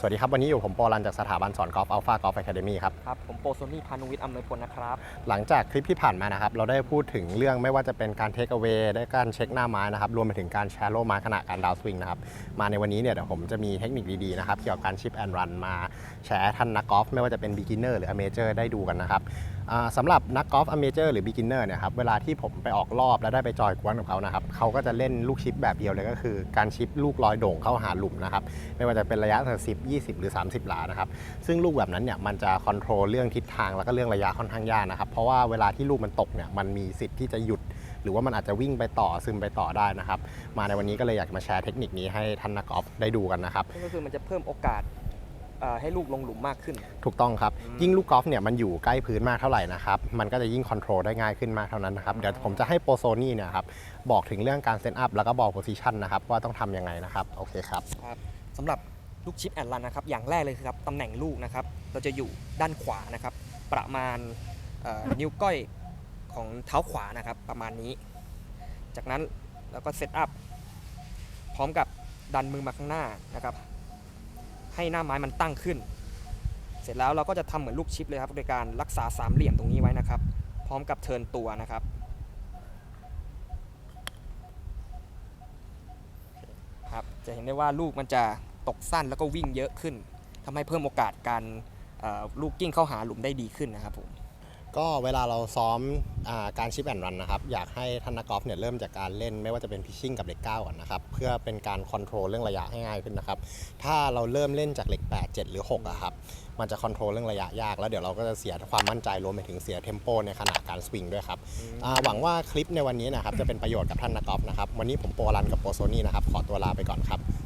สวัสดีครับวันนี้อยู่ผมโปรันจากสถาบันสอนกอล์ฟอัลฟากอล์ฟอะคาเดมี่ครับครับ ผมโปรโซนี่พานุวิทย์อำนวยพลนะครับ หลังจากคลิปที่ผ่านมานะครับ เราได้พูดถึงเรื่องไม่ว่าจะเป็นการเทคเอา a y ได้การเช็คหน้าไม้นะครับ รวมไปถึงการแชร์โลไม้ขณะการดาวสวิงนะครับ มาในวันนี้เนี่ยเดี๋ยวผมจะมีเทคนิคดีๆนะครับ เกี่ยวกับการชิปแอนด์รันมาแชร์ให้ท่านนักกอล์ฟไม่ว่าจะเป็น beginner หรือ amateur ได้ดูกันนะครับอ่าสำหรับนักกอล์ฟ amateur หรือ beginner เนี่ยครับเวลาที่ผมไปออกรอบแล้วได้ไปจอยกวนกับเขานะครับเขาก็จะเล่นลูกชิปแบบเดียวเลยก็คือ การชิปลูกลอยโด่งเข้าหาหลุมนะครับไม่ว่าจะเป็นระยะ10 20 หรือ 30 หลานะครับ ซึ่งลูกแบบนั้นเนี่ยมันจะคอนโทรลเรื่องทิศทางแล้วก็เรื่องระยะค่อนข้างยากนะครับ เพราะว่าเวลาที่ลูกมันตกเนี่ยมันมีสิทธิ์ที่จะหยุด หรือว่ามันอาจจะวิ่งไปต่อซึมไปต่อได้นะครับ มาในวันนี้ก็เลยอยากมาแชร์เทคนิคนี้ให้ท่านนักกอล์ฟได้ดูกันนะครับ ก็คือมันจะเพิ่มโอกาสเอ่อให้ลูกลงหลุมมากขึ้น ถูกต้องครับอืมยิ่งลูกกอล์ฟเนี่ยมันอยู่ใกล้พื้นมากเท่าไหร่นะครับมันก็จะยิ่งคอนโทรลได้ง่ายขึ้นมากเท่านั้นนะครับเดี๋ยวผมจะให้โปรโซนี่เนี่ยครับบอกถึงเรื่องการเซตอัพแล้วก็บอลโพซิชันนะครับว่าต้องทำยังไงนะครับโอเคครับครับสำหรับ ลูกชิปแอนด์รันนะครับอย่างแรกเลยคือครับตำแหน่งลูกนะครับเราจะอยู่ด้านขวานะครับ ประมาณนิ้วก้อยของเท้าขวานะครับประมาณนี้ จากนั้นเราก็เซตอัพพร้อมกับดันมือมาข้างหน้านะครับ ให้หน้าไม้มันตั้งขึ้น เสร็จแล้วเราก็จะทำเหมือนลูกชิปเลยครับโดยการรักษาสามเหลี่ยมตรงนี้ไว้นะครับ พร้อมกับเทินตัวนะครับครับจะเห็นได้ว่าลูกมันจะ ตกสั้นแล้วก็วิ่งเยอะขึ้นทำให้เพิ่มโอกาสการเอ่อลูกกิ้งเข้าหาหลุมได้ดีขึ้นนะครับผมก็เวลาเราซ้อมอาการชิปแอนด์รันนะครับ อยากให้ท่านนักกอล์ฟเนี่ยเริ่มจากการเล่นไม่ว่าจะเป็นพิชชิ่งกับเหล็ก9ก่อนนะครับ เพื่อเป็นการคอนโทรลเรื่องระยะให้ง่ายขึ้นนะครับ ถ้าเราเริ่มเล่นจากเหล็ก 8 7 หรือ6อะครับมันจะคอนโทรลเรื่องระยะยาก แล้วเดี๋ยวเราก็จะเสียความมั่นใจรวมไปถึงเสียเทมโปในขณะการสวิงด้วยครับอ่าหวังว่าคลิปในวันนี้นะครับจะเป็นประโยชน์กับท่านนักกอล์ฟนะครับวันนี้ผมโปรรันกับโปรโซนี่นะครับขอตัวลาไปก่อนครับ